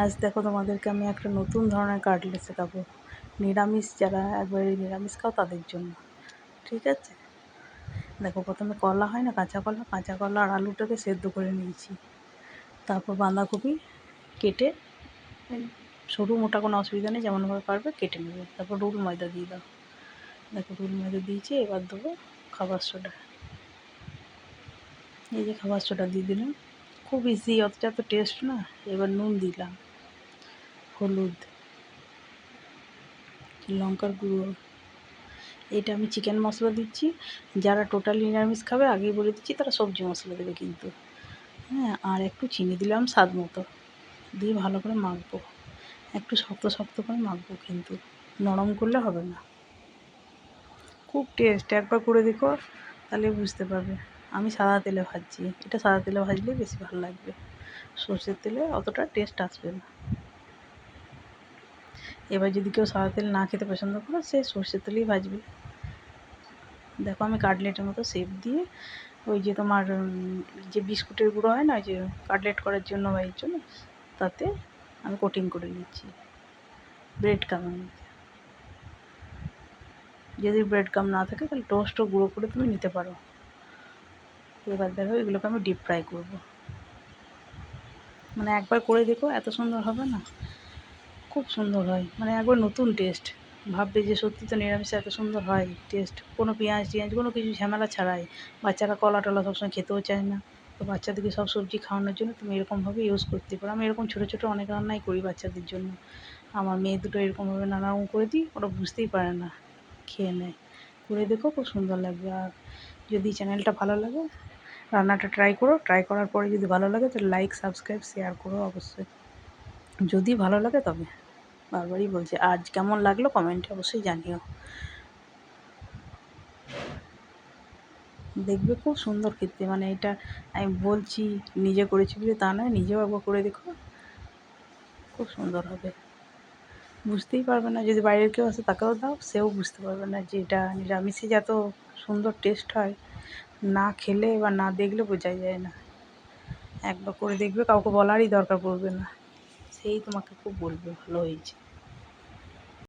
আজ দেখো তোমাদেরকে আমি একটা নতুন ধরনের কাটলেট শেখাবো। নিরামিষ যারা একবারে নিরামিষ খাও তাদের জন্য, ঠিক আছে? দেখো প্রথমে কলা হয় না, কাঁচা কলা? কাঁচা কলা আর আলুটাকে সেদ্ধ করে নিয়েছি। তারপর বাঁধাকপি কেটে সরু মোটা কোনো অসুবিধা নেই, যেমনভাবে পারবে কেটে নেবে। তারপর রুল ময়দা দিয়ে দাও। দেখো রুল ময়দা দিয়েছি, এবার দেবো খাবার সোডা। এই যে খাবার সোডা দিয়ে দিলাম। খুব ইজি অতটা তো টেস্ট না। এবার নুন দিলাম, হলুদ, লঙ্কার গুঁড়ো। এটা আমি চিকেন মশলা দিচ্ছি। যারা টোটাল নিরামিষ খাবে, আগেই বলে দিচ্ছি, তারা সবজি মশলা দেবে কিন্তু। হ্যাঁ আর একটু চিনি দিলাম স্বাদ মতো। দিয়ে ভালো করে মাখবো। একটু শক্ত শক্ত করে মাখবো কিন্তু। নরম করলে হবে না। খুব টেস্ট একবার করে দেখো, তাহলে বুঝতে পারবে। আমি সাদা তেলে ভাজছি। এটা সাদা তেলে ভাজলে বেশি ভালো লাগবে। সর্ষের তেলে অতটা টেস্ট আসবে না। এবার যদি কেউ সাদা তেল না খেতে পছন্দ করে, সে সর্ষের তেলেই ভাজবে। দেখো আমি কাটলেটের মতো শেপ দিয়ে ওই যে তোমার যে বিস্কুটের গুঁড়ো হয় না, ওই যে কাটলেট করার জন্য বা এর জন্য, তাতে আমি কোটিং করে নিচ্ছি। ব্রেড কামের মধ্যে। যদি ব্রেড কাম না থাকে, তাহলে টোস্টও গুঁড়ো করে তুমি নিতে পারো। এবার দেখো এগুলোকে আমি ডিপ ফ্রাই করব। মানে একবার করে দেখো এত সুন্দর হবে না। খুব সুন্দর হয়। মানে একবার নতুন টেস্ট ভাববে যে সত্যি তো নিরামিষ এত সুন্দর হয় টেস্ট কোনো পেঁয়াজ টিয়াজ কোনো কিছু ঝামেলা ছাড়াই। বাচ্চারা কলা টলা সবসময় খেতেও চায় না। তো বাচ্চাদেরকে সব সবজি খাওয়ানোর জন্য তুমি এরকমভাবে ইউজ করতে পারো। আমি এরকম ছোটো ছোটো অনেক রান্নাই করি বাচ্চাদের জন্য। আমার মেয়ে দুটো এরকমভাবে নানারকম করে দিই, ওরা বুঝতেই পারে না, খেয়ে নেয়। করে দেখো খুব সুন্দর লাগবে। আর যদি চ্যানেলটা ভালো লাগে রান্নাটা ট্রাই করো ট্রাই করার পরে যদি ভালো লাগে তাহলে লাইক সাবস্ক্রাইব শেয়ার করো অবশ্যই। যদি ভালো লাগে তবে বারবারই বলছি, আজ কেমন লাগল কমেন্টে অবশ্যই জানিও। দেখবে খুব সুন্দর খেতে মানে এটা আমি বলছি, নিজে করেছি বলে তা নয়, নিজেও একবার করে দেখো, খুব সুন্দর হবে। বুঝতেই পারবে না, যদি বাইরের কেউ আসে তাকেও দাও, সেও বুঝতে পারবে না যে এটা নিরামিষে যে এত সুন্দর টেস্ট হয়। না খেলে বা না দেখলে বোঝাই যায় না। একবার করে দেখবে, কাউকে বলারই দরকার পড়বে না। সেই তোমাকে খুব বলবে, ভালো হয়েছে।